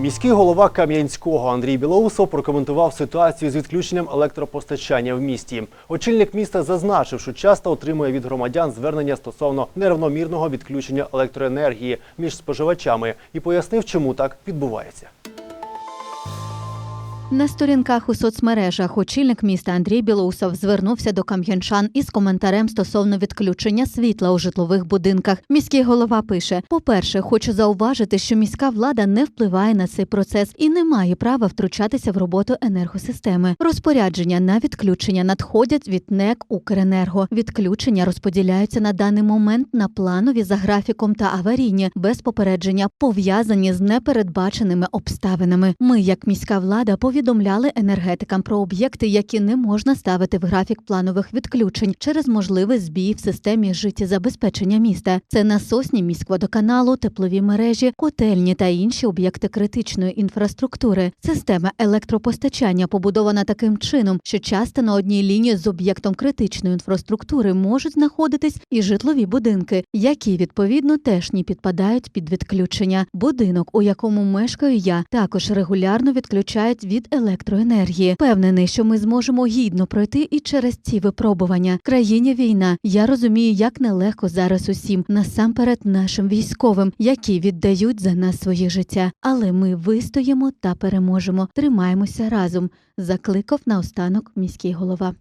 Міський голова Кам'янського Андрій Білоусов прокоментував ситуацію з відключенням електропостачання в місті. Очільник міста зазначив, що часто отримує від громадян звернення стосовно неравномірного відключення електроенергії між споживачами і пояснив, чому так відбувається. На сторінках у соцмережах очільник міста Андрій Білоусов звернувся до кам'янчан із коментарем стосовно відключення світла у житлових будинках. Міський голова пише: по-перше, хочу зауважити, що міська влада не впливає на цей процес і не має права втручатися в роботу енергосистеми. Розпорядження на відключення надходять від НЕК Укренерго. Відключення розподіляються на даний момент на планові за графіком та аварійні без попередження, пов'язані з непередбаченими обставинами. Ми, як міська влада, повідомляли енергетикам про об'єкти, які не можна ставити в графік планових відключень через можливий збій в системі життєзабезпечення міста. Це насосні міськводоканалу, теплові мережі, котельні та інші об'єкти критичної інфраструктури. Система електропостачання побудована таким чином, що часто на одній лінії з об'єктом критичної інфраструктури можуть знаходитись і житлові будинки, які відповідно теж не підпадають під відключення. Будинок, у якому мешкаю я, також регулярно відключають від електроенергії. Впевнений, що ми зможемо гідно пройти і через ці випробування. Країні війна. Я розумію, як нелегко зараз усім, насамперед нашим військовим, які віддають за нас своє життя. Але ми вистоїмо та переможемо. Тримаємося разом. Закликав наостанок міський голова.